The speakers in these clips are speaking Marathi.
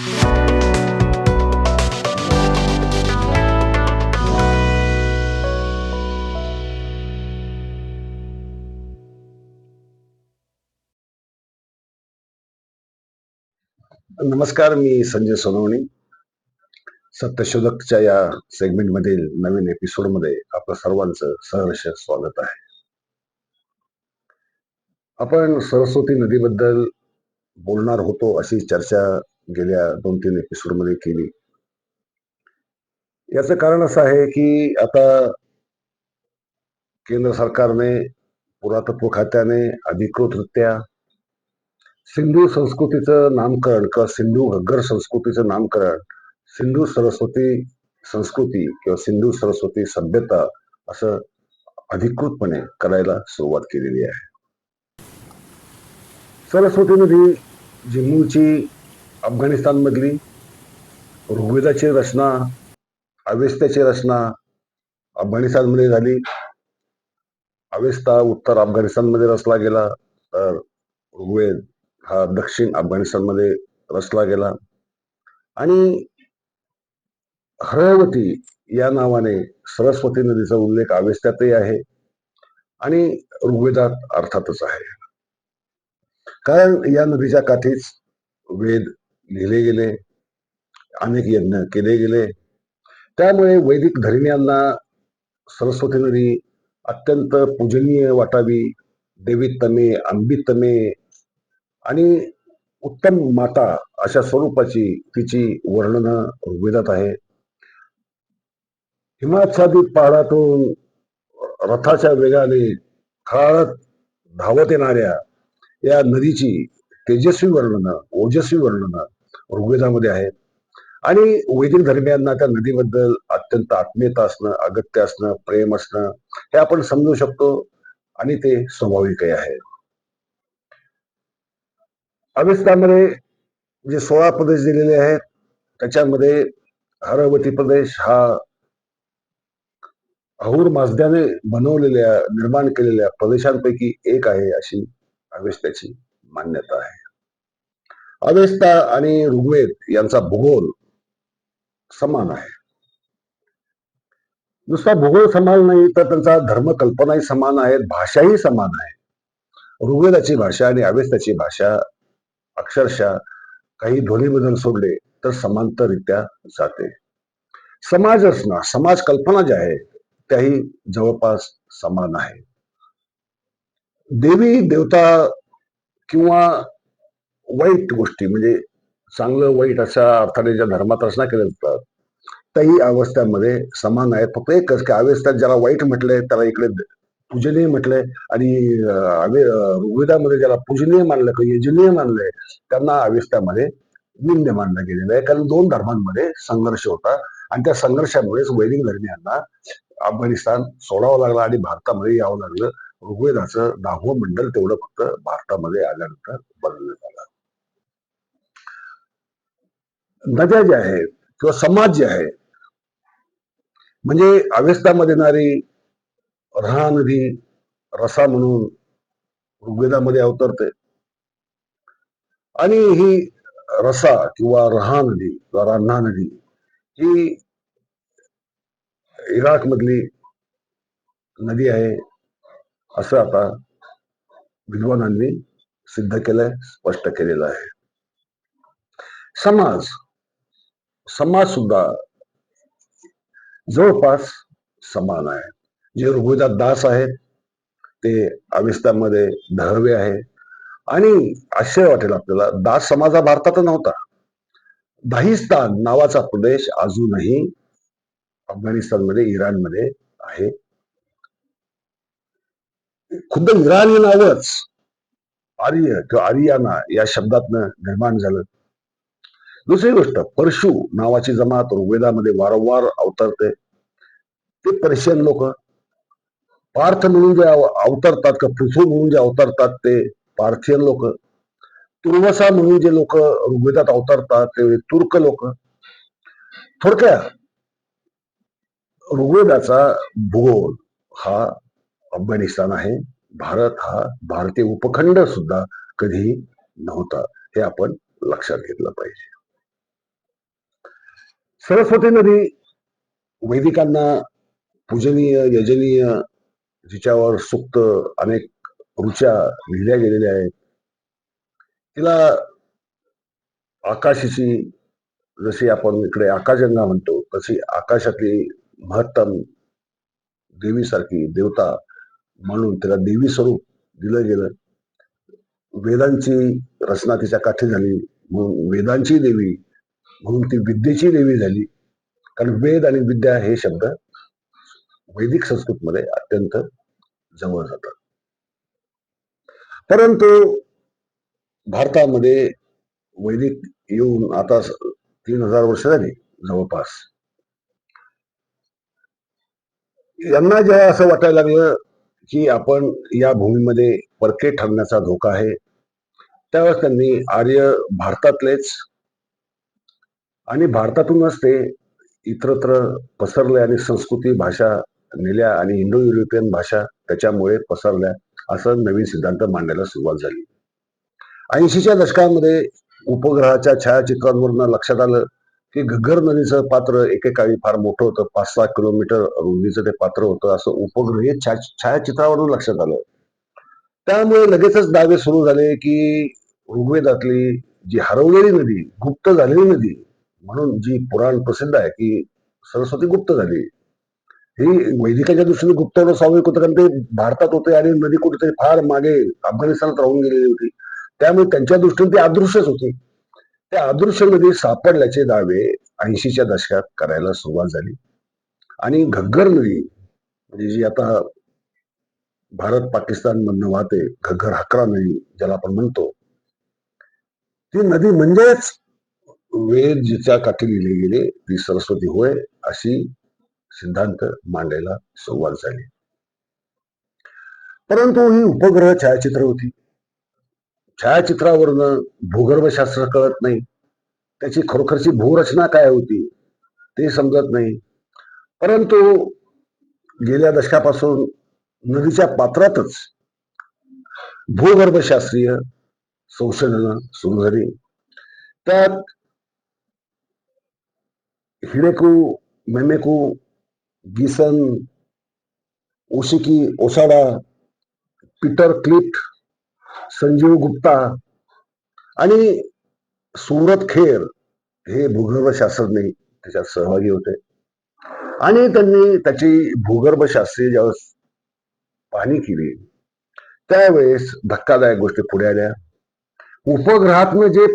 नमस्कार मी संजय सोनवणी. सत्यशोधकच्या या सेगमेंट मधील नवीन एपिसोडमध्ये आपलं सर्वांचं सहर्ष स्वागत आहे. आपण सरस्वती नदीबद्दल बोलणार होतो अशी चर्चा गेल्या दोन तीन एपिसोडमध्ये केली. याचं कारण असं आहे की आता केंद्र सरकारने पुरातत्व खात्याने अधिकृतरित्या सिंधू संस्कृतीचं नामकरण किंवा सिंधू घग्गर संस्कृतीचं नामकरण सिंधू सरस्वती संस्कृती किंवा सिंधू सरस्वती सभ्यता असं अधिकृतपणे करायला सुरुवात केलेली आहे. सरस्वती नदी जी मूळची अफगाणिस्तानमधली ऋग्वेदाची रचना अवेस्त्याची रचना अफगाणिस्तानमध्ये झाली. अवेस्ता उत्तर अफगाणिस्तानमध्ये रचला गेला तर ऋग्वेद हा दक्षिण अफगाणिस्तानमध्ये रचला गेला. आणि हरवती या नावाने सरस्वती नदीचा उल्लेख अवेस्त्यातही आहे आणि ऋग्वेदात अर्थातच आहे. कारण या नदीच्या काठीच वेद लिहिले गेले अनेक यज्ञ केले गेले. त्यामुळे वैदिक धर्मियांना सरस्वती नदी अत्यंत पूजनीय वाटावी. देवीतमे अंबितमे आणि उत्तम माता अशा स्वरूपाची तिची वर्णनं ऋग्वेदात आहे. हिमाच्छादित पहाडातून रथाच्या वेगाने खळाळत धावत येणाऱ्या या नदीची तेजस्वी वर्णनं ओजस्वी वर्णनं ऋग्वेदामध्ये आहेत. आणि वैदिक धर्मियांना त्या नदीबद्दल अत्यंत आत्मीयता असणं अगत्य असणं प्रेम असणं हे आपण समजू शकतो आणि ते स्वाभाविकही आहे. अवेस्तामध्ये जे सोळा प्रदेश दिलेले आहेत त्याच्यामध्ये हरवती प्रदेश हा अहूर माजद्याने बनवलेल्या निर्माण केलेल्या प्रदेशांपैकी एक आहे अशी अवेस्त्याची मान्यता आहे. अवेस्ता आणि ऋग्वेद यांचा भूगोल समान आहे. नुसता भूगोल समान नाही तर त्यांचा धर्मकल्पनाही समान आहेत भाषाही समान आहे. ऋग्वेदाची भाषा आणि अवेस्ताची भाषा अक्षरशः काही ध्वनी बदल सोडले तर समांतररित्या जाते. समाज रचना समाज कल्पना ज्या आहे त्याही जवळपास समान आहे. देवी देवता किंवा वाईट गोष्टी म्हणजे चांगलं वाईट अशा अर्थाने ज्या धर्मात रचना केल्या जातात त्याही अवस्थांमध्ये समान आहेत. फक्त एकच की अवस्था ज्याला वाईट म्हटलंय त्याला इकडे पूजनीय म्हटलंय आणि ऋग्वेदामध्ये ज्याला पूजनीय मानलं किंवा यजनीय मानलंय त्यांना अवस्थामध्ये निंद मानलं गेलेलं आहे. कारण दोन धर्मांमध्ये संघर्ष होता आणि त्या संघर्षामुळेच वैदिक धर्मियांना अफगाणिस्तान सोडावं लागलं आणि भारतामध्ये यावं लागलं. ऋग्वेदाचं दहावं मंडल तेवढं फक्त भारतामध्ये आल्यानंतर बनवण्यात आलं नद्या ज्या आहेत किंवा समाज जे आहे म्हणजे अवेस्तामध्ये येणारी रहा नदी रसा म्हणून ऋग्वेदामध्ये अवतरते. आणि ही रसा किंवा रहा नदी किंवा रान्हा नदी ही इराक मधली नदी आहे. असं आता विद्वानांनी सिद्ध केलंय स्पष्ट केलेलं आहे. समाज समाज सुद्धा जवळपास समान आहे. जे ऋभुजात दास आहेत ते अविस्तामध्ये दहवे आहे. आणि आश्चर्य वाटेल आपल्याला दास समाज हा भारतात नव्हता. दाहिस्तान नावाचा प्रदेश अजूनही अफगाणिस्तानमध्ये इराणमध्ये आहे. खुद्द इराणी नावच आर्य किंवा आर्याना या शब्दातनं निर्माण झालं. दुसरी गोष्ट परशु नावाची जमात ऋग्वेदामध्ये वारंवार अवतरते. ते पर्शियन लोक. पार्थ म्हणून जे अवतरतात किंवा पृथ्वी म्हणून जे अवतरतात ते पार्थियन लोक. तुर्वसा म्हणून जे लोक ऋग्वेदात अवतरतात ते तुर्क लोक. थोडक्या ऋग्वेदाचा भूगोल हा अफगाणिस्तान आहे. भारत हा भारतीय उपखंड सुद्धा कधी नव्हता हे आपण लक्षात घेतलं पाहिजे. सरस्वती नदी वैदिकांना पूजनीय यजनीय जिच्यावर सुक्त अनेक ऋचा लिहिल्या गेलेल्या आहेत. तिला आकाशाची जशी आपण इकडे आकाशगंगा म्हणतो तशी आकाशातली महत्तम देवीसारखी देवता म्हणून त्याला देवी स्वरूप दिलं गेलं. वेदांची रचना तिच्या काठी झाली. म्हणून वेदांची देवी म्हणून ती विद्येची देवी झाली. कारण वेद आणि विद्या हे शब्द वैदिक संस्कृतमध्ये अत्यंत जवळ जातात परंतु भारतामध्ये वैदिक येऊन आता तीन हजार वर्ष झाली जवळपास. यांना जेव्हा असं वाटायला लागलं की आपण या भूमीमध्ये परके ठरण्याचा धोका आहे त्यावेळेस त्यांनी आर्य भारतातलेच आणि भारतातूनच ते इतरत्र पसरले आणि संस्कृती भाषा नेल्या आणि इंडो युरोपियन भाषा त्याच्यामुळे पसरल्या असं नवीन सिद्धांत मांडायला सुरुवात झाली. ऐंशीच्या दशकामध्ये उपग्रहाच्या छायाचित्रांवरनं लक्षात आलं की घग्गर नदीचं पात्र एकेकाळी फार मोठं होतं. पाच सहा किलोमीटर रुंदीचं ते पात्र होतं. असं उपग्रही छायाचित्रावरून लक्षात आलं. त्यामुळे लगेचच दावे सुरू झाले की ऋग्वेदातली जी हरवलेली नदी गुप्त झालेली नदी म्हणून जी पुराण प्रसिद्ध आहे की सरस्वती गुप्त झाली. ही वैदिकाच्या दृष्टीने गुप्त होणं स्वाभाविक होतं कारण ते भारतात होते आणि नदी कुठेतरी फार मागे अफगाणिस्तानात राहून गेलेली होती. त्यामुळे त्यांच्या दृष्टीने ती अदृश्यच होती. त्या अदृश्यमध्ये नदी सापडल्याचे दावे ऐंशीच्या दशकात करायला सुरुवात झाली. आणि घग्गर नदी म्हणजे जी आता भारत पाकिस्तान मधनं वाहते घग्गर हकरा नदी ज्याला आपण म्हणतो ती नदी म्हणजेच वेद जिच्या काठी लिहिले गेले ती सरस्वती होय अशी सिद्धांत मांडायला सुरुवात झाली. परंतु ही उपग्रह छायाचित्र होती. छायाचित्रावरनं भूगर्भशास्त्र कळत नाही. त्याची खरोखरची भूरचना काय होती ते समजत नाही. परंतु गेल्या दशकापासून नदीच्या पात्रातच भूगर्भशास्त्रीय संशोधनं सुरू झाली. त्यात हिडेकू मेमेकू गिसन ओशिकी ओसाडा पीटर क्लिफ्ट संजीव गुप्ता आणि सुरत खेर हे भूगर्भशास्त्रज्ञ त्याच्यात सहभागी होते. आणि त्यांनी त्याची भूगर्भशास्त्रीय ज्यावेळेस पाहणी केली त्यावेळेस धक्कादायक गोष्टी पुढे आल्या. उपग्रहातनं जे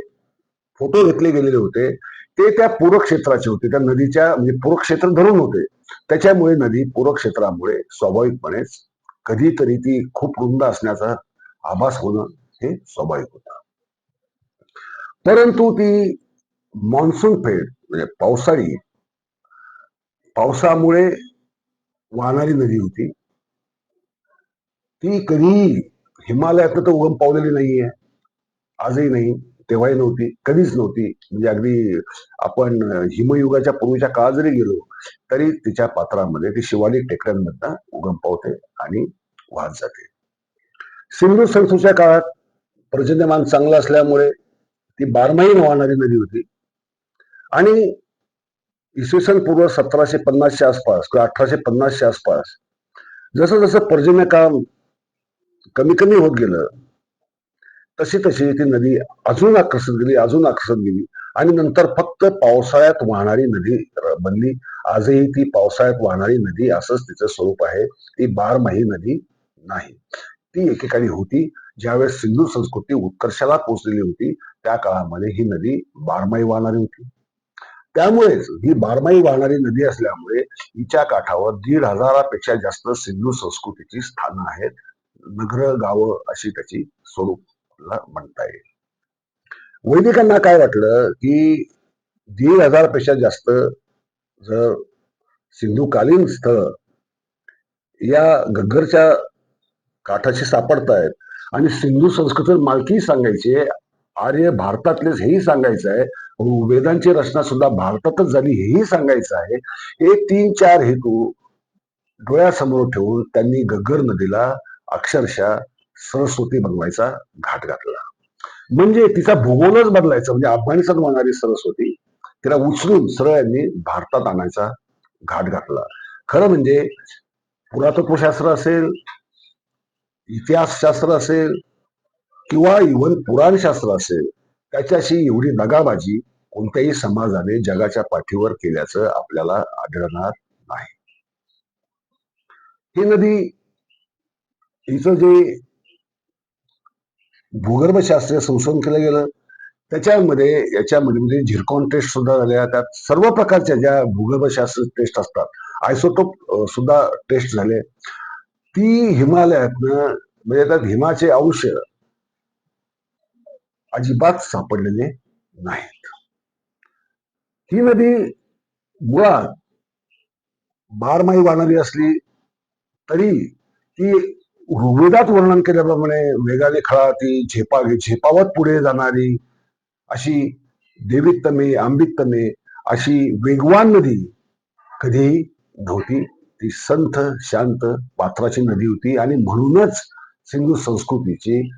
फोटो घेतले गेलेले होते ते त्या पूरक्षेत्राचे होते. त्या नदीच्या म्हणजे पूरक्षेत्र धरून होते. त्याच्यामुळे नदी पूरक्षेत्रामुळे स्वाभाविकपणेच कधीतरी ती खूप रुंद असण्याचा आभास होणं हे स्वाभाविक होतं. परंतु ती मान्सून फेड म्हणजे पावसाळी पावसामुळे वाहणारी नदी होती. ती कधी हिमालयात तर उगम पावलेली नाहीये. आजही नाही तेव्हाही नव्हती कधीच नव्हती. म्हणजे अगदी आपण हिमयुगाच्या पूर्वीच्या काळात जरी गेलो तरी तिच्या पात्रामध्ये ती शिवालिक टेकड्यांमधनं उगम पावते आणि वाहत जाते. सिंधू संस्थेच्या काळात पर्जन्यमान चांगलं असल्यामुळे ती बारमाही वाहणारी नदी होती. आणि इसवी सन पूर्व सतराशे पन्नासच्या आसपास किंवा अठराशे पन्नासच्या आसपास जसं जसं पर्जन्य काम कमी कमी होत गेलं तशी तशी ती नदी अजून आकर्षित गेली अजून आकर्षित गेली आणि नंतर फक्त पावसाळ्यात वाहणारी नदी बनली. आजही ती पावसाळ्यात वाहणारी नदी असंच तिचं स्वरूप आहे. ती बारमाही नदी नाही. ती एकेकाळी होती ज्यावेळेस सिंधू संस्कृती उत्कर्षाला पोहोचलेली होती त्या काळामध्ये ही नदी बारमाही वाहणारी होती. त्यामुळेच ही बारमाही वाहणारी नदी असल्यामुळे हिच्या काठावर दीड हजारापेक्षा जास्त सिंधू संस्कृतीची स्थानं आहेत. नगर गावं अशी त्याची स्वरूपला म्हणता येईल. वैदिकांना काय वाटलं की दीड हजारपेक्षा जास्त जर सिंधुकालीन स्थळ या गग्गरच्या काठाशी सापडतायत. आणि सिंधू संस्कृती मालकी सांगायची आर्य भारतातलेच हेही सांगायचं आहे. वेदांची रचना सुद्धा भारतातच झाली हेही सांगायचं आहे. हे तीन चार हेतू डोळ्यासमोर ठेवून त्यांनी गगर नदीला अक्षरशः सरस्वती बनवायचा घाट घातला. म्हणजे तिचा भूगोलच बदलायचा. म्हणजे अफगाणिस्तान वाहणारी सरस्वती तिला उचलून सरळ यांनी भारतात आणायचा घाट घातला. खरं म्हणजे पुरातत्वशास्त्र असेल इतिहासशास्त्र असेल किंवा इव्हन पुराणशास्त्र असेल त्याच्याशी एवढी दगाबाजी कोणत्याही समाजाने जगाच्या पाठीवर केल्याचं आपल्याला आढळणार नाही. ही नदी हिचं जे भूगर्भशास्त्रीय संशोधन केलं गेलं त्याच्यामध्ये याच्यामध्ये म्हणजे झिरकॉन टेस्ट सुद्धा झाल्या. त्यात सर्व प्रकारच्या ज्या भूगर्भशास्त्र टेस्ट असतात आयसोटोप सुद्धा टेस्ट झाले. ती हिमालयातनं म्हणजे त्यात हिमाचे अंश अजिबात सापडलेले नाहीत. ही नदी मुळात बारमाही वाहणारी असली तरी ती ऋग्वेदात वर्णन केल्याप्रमाणे वेगाने खळा ती झेपा झेपावत पुढे जाणारी अशी देवीत्तमे आंबित्तमे अशी वेगवान नदी कधीही नव्हती. ती संथ शांत पात्राची नदी होती. आणि म्हणूनच सिंधू संस्कृतीची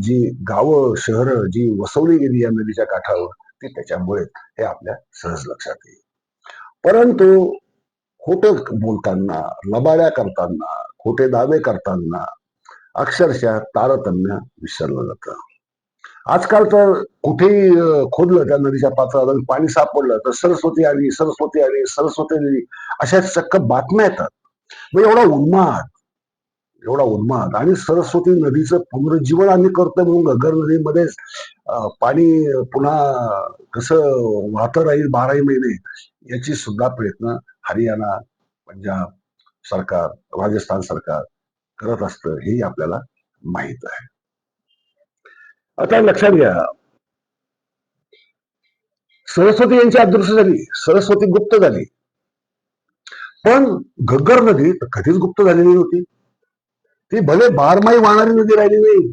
जी गावं शहरं जी वसवली गेली या नदीच्या काठावर ती त्याच्यामुळे हे आपल्या सहज लक्षात येईल. परंतु खोट बोलताना लबाड्या करताना खोटे दावे करताना अक्षरशः तारतम्य विसरलं जातं. आजकाल तर कुठेही खोदलं त्या नदीच्या पात्रात आणि पाणी सापडलं तर सरस्वती आली सरस्वती आली सरस्वती आली अशा चक्क बातम्या येतात. मग एवढा उन्माद एवढा उन्माद आणि सरस्वती नदीचं पुनरुज्जीवन आम्ही करतो म्हणून घग्गर नदीमध्येच पाणी पुन्हा कसं वाहतं राहील बाराही महिने याची सुद्धा प्रयत्न हरियाणा पंजाब सरकार राजस्थान सरकार करत असतं हेही आपल्याला माहीत आहे. आता लक्षात घ्या. सरस्वती यांची अदृश्य झाली सरस्वती गुप्त झाली. पण घग्गर नदी कधीच गुप्त झालेली नव्हती. ती भले बारमाही वाहणारी नदी राहिली नाही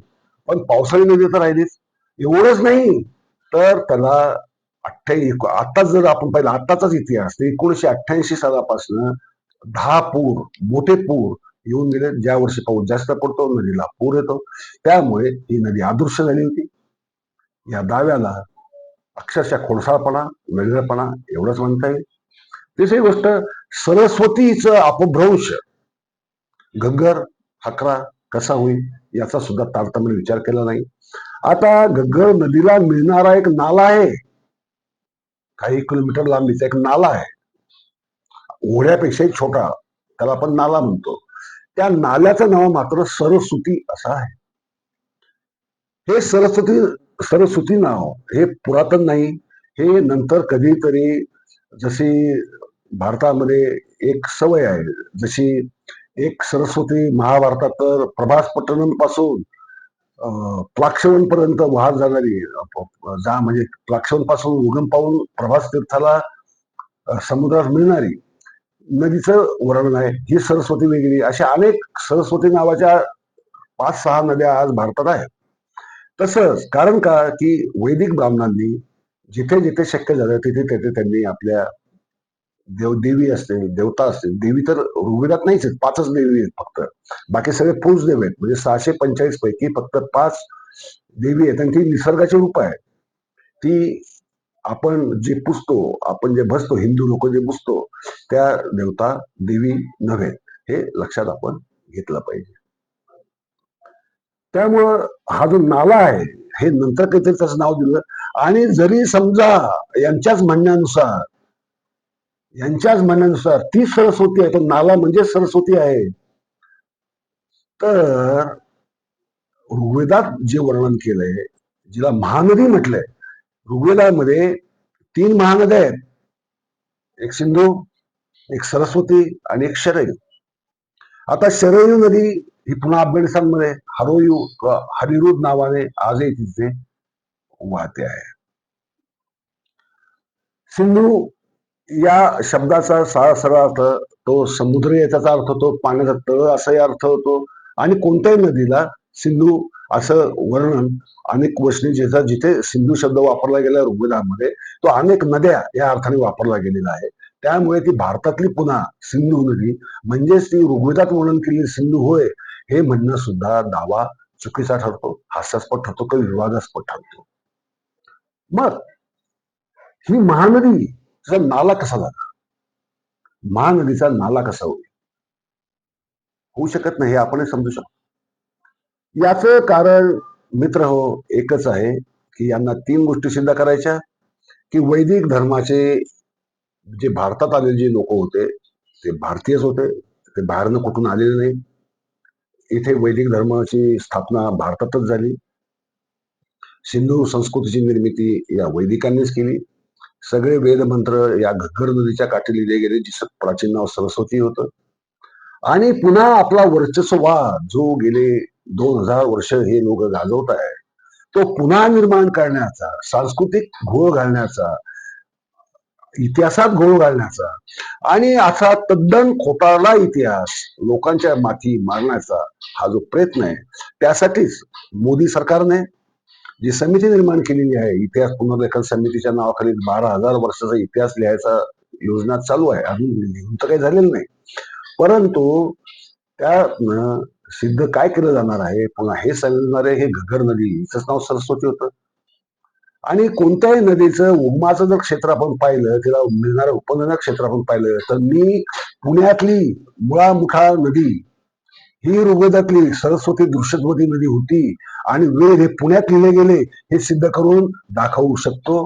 पण पावसाळी नदी तर राहिलीच. एवढंच नाही तर त्याला अठ्ठ्याऐंशी आताच जर आपण पाहिलं आताचाच इतिहास एकोणीशे अठ्ठ्याऐंशी सालापासून दहा पूर मोठे पूर येऊन गेले. ज्या वर्षी पाऊस जास्त पडतो नदीला पूर येतो. त्यामुळे ही नदी अदृश्य झाली होती. या दाव्याला अक्षरशः खोडसाळपणा वेगळेपणा एवढंच म्हणता येईल. तिसरी गोष्ट सरस्वतीचं अपभ्रंश गग्गर हकरा कसा होईल याचा सुद्धा तारतम्य विचार केला नाही. आता गग्गर नदीला मिळणारा एक नाला आहे. काही किलोमीटर लांबीचा एक नाला आहे. ओढ्यापेक्षाही छोटा त्याला आपण नाला म्हणतो. त्या नाल्याचं नाव मात्र सरस्वती असं आहे. हे सरस्वती सरस्वती नाव हे पुरातन नाही. हे नंतर कधीतरी जशी भारतामध्ये एक सवय आहे. जशी एक सरस्वती महाभारतात तर प्रभास पट्टणमपासून प्लाक्षवन पर्यंत वाहत जाणारी जा म्हणजे प्लाक्षवनपासून उगम पाहून प्रभास तीर्थाला समुद्रात मिळणारी नदीचं वर्णन आहे. ही सरस्वती वेगळी. अशा अनेक सरस्वती नावाच्या पाच सहा नद्या आज भारतात आहेत. तसंच कारण का? की वैदिक ब्राह्मणांनी जिथे जिथे शक्य झालं तिथे तिथे त्यांनी आपल्या देव देवी असतील देवता असतील देवी तर ऋग्वेदात नाहीच आहेत. पाचच देवी आहेत फक्त. बाकी सगळे पुरुष देव आहेत. म्हणजे सहाशे पंचेचाळीस पैकी फक्त पाच देवी आहेत. आणि ती निसर्गाची रूप आहे ती आपण जे पुजतो आपण जे बसतो हिंदू लोक जे पुजतो त्या देवता देवी नव्हे हे लक्षात आपण घेतलं पाहिजे. त्यामुळं हा जो नाला आहे हे नंतर काहीतरी त्याचं नाव दिलं आणि जरी समजा यांच्याच म्हणण्यानुसार यांच्याच म्हणण्यानुसार ती सरस्वती आहे तर नाला म्हणजे सरस्वती आहे तर ऋग्वेदात जे वर्णन केलंय जिला महानदी म्हटलंय ऋग्वेदामध्ये तीन महानद्या आहेत. एक सिंधू एक सरस्वती आणि एक शरयू. आता शरयू नदी ही पुन्हा अफगाणिस्तानमध्ये हरोयू हरिरुद हरिरूद नावाने आजही तिथे वाहते आहे. सिंधू या शब्दाचा सारा सरळ अर्थ तो समुद्र याचा अर्थ होतो पाण्याचा तळ असाही अर्थ होतो आणि कोणत्याही नदीला सिंधू असं वर्णन अनेक वचनी ज्याचा जिथे सिंधू शब्द वापरला गेला ऋग्वेदामध्ये तो अनेक नद्या या अर्थाने वापरला गेलेला आहे. त्यामुळे ती भारतातली पुन्हा सिंधू नदी म्हणजेच ती ऋग्वेदात वर्णन केलेली सिंधू होय हे म्हणणं सुद्धा दावा चुकीचा ठरतो हास्यास्पद ठरतो किंवा विवादास्पद ठरतो. मग ही महानदी नाला कसा झाला? महानदीचा नाला कसा होईल? होऊ शकत नाही हे आपण समजू शकतो. याच कारण मित्र हो एकच आहे की यांना तीन गोष्टी सिद्ध करायच्या की वैदिक धर्माचे जे भारतात आलेले जे लोक होते ते भारतीयच होते ते बाहेरनं कुठून आलेले नाही. इथे वैदिक धर्माची स्थापना भारतातच झाली. सिंधू संस्कृतीची निर्मिती या वैदिकांनीच केली. सगळे वेदमंत्र या घग्गर नदीच्या काठी लिहिले गेले जिचं प्राचीन नाव सरस्वती होतं. आणि पुन्हा आपला वर्चस्ववाद जो गेले दोन हजार वर्ष हे लोक गाजवत आहे तो पुन्हा निर्माण करण्याचा सांस्कृतिक घोळ घालण्याचा इतिहासात घोळ घालण्याचा आणि असा तद्दन खोटारला इतिहास लोकांच्या माथी मारण्याचा हा जो प्रयत्न आहे त्यासाठीच मोदी सरकारने जी समिती निर्माण केलेली आहे इतिहास पुनर्लेखन समितीच्या नावाखाली बारा हजार वर्षाचा इतिहास लिहायचा योजना चालू आहे. अजून लिहून तर काही झालेलं नाही. परंतु त्या सिद्ध काय केलं जाणार आहे? पुन्हा हे सांगणारे हे घगर नदी हिचंच नाव सरस्वती होतं. आणि कोणत्याही नदीचं उगमाचं जर क्षेत्र आपण पाहिलं तिला मिळणारं उपनद्या क्षेत्र आपण पाहिलं तर मी पुण्यातली मुळामुखा नदी ही ऋग्वेदातली सरस्वती दृश्यस्वती नदी होती आणि वेद हे पुण्यात लिहिले गेले हे सिद्ध करून दाखवू शकतो.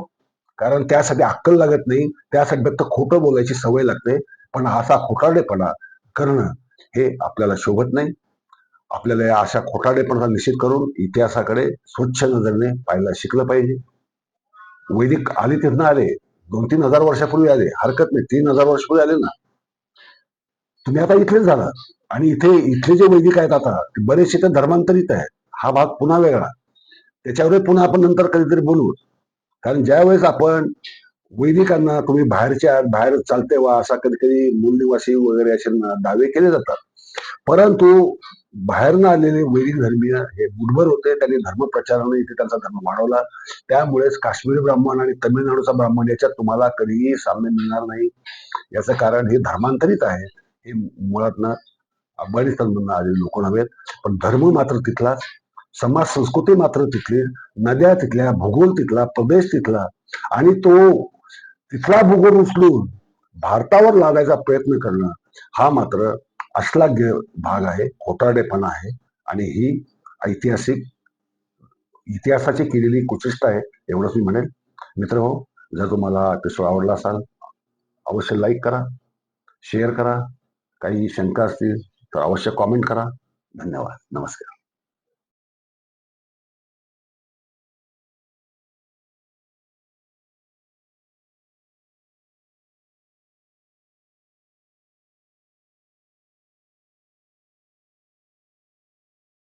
कारण त्यासाठी अक्कल लागत नाही त्यासाठी फक्त खोटं बोलायची सवय लागते. पण असा खोटारडेपणा करणं हे आपल्याला शोभत नाही. आपल्याला या अशा खोटाडेपणाचा निषेध करून इतिहासाकडे स्वच्छ नजरेने पाहायला शिकलं पाहिजे. वैदिक आले तिथनं आले दोन तीन हजार वर्षापूर्वी आले हरकत नाही तीन हजार वर्षापूर्वी आले ना. तुम्ही आता इथलेच झाला. आणि इथे इथले जे वैदिक आहेत आता ते बरेचसे ते धर्मांतरित आहेत. हा भाग पुन्हा वेगळा. त्याच्यावर पुन्हा आपण नंतर कधीतरी बोलू. कारण ज्यावेळेस आपण वैदिकांना तुम्ही बाहेरच्या बाहेर चालते वा असा कधी कधी मूलनिवासी वगैरे असे दावे केले जातात. परंतु बाहेरनं आलेले वैदिक धर्मीय हे बुडभर होते त्यांनी धर्मप्रचाराने इथे त्यांचा धर्म वाढवला. त्यामुळेच काश्मीरी ब्राह्मण आणि तमिळनाडूचा ब्राह्मण याच्यात तुम्हाला कधीही साम्य मिळणार नाही. याचं कारण हे धर्मांतरित आहे. हे मुळातनं अफगाणिस्तानमधून आलेले लोक नव्हेत. पण धर्म मात्र तिथलाच समाज संस्कृती मात्र तिथली नद्या तिथल्या भूगोल तिथला प्रदेश तिथला आणि तो तिथला भूगोल उचलून भारतावर लादायचा प्रयत्न करणं हा मात्र असला भाग आहे खोटारडेपणा आहे आणि ही ऐतिहासिक इतिहासाची केलेली कुचिष्ट आहे एवढंच मी म्हणेल मित्र हो जर तुम्हाला एपिसोड आवडला असाल अवश्य लाईक करा शेअर करा. काही शंका असतील तर अवश्य कॉमेंट करा. धन्यवाद. नमस्कार.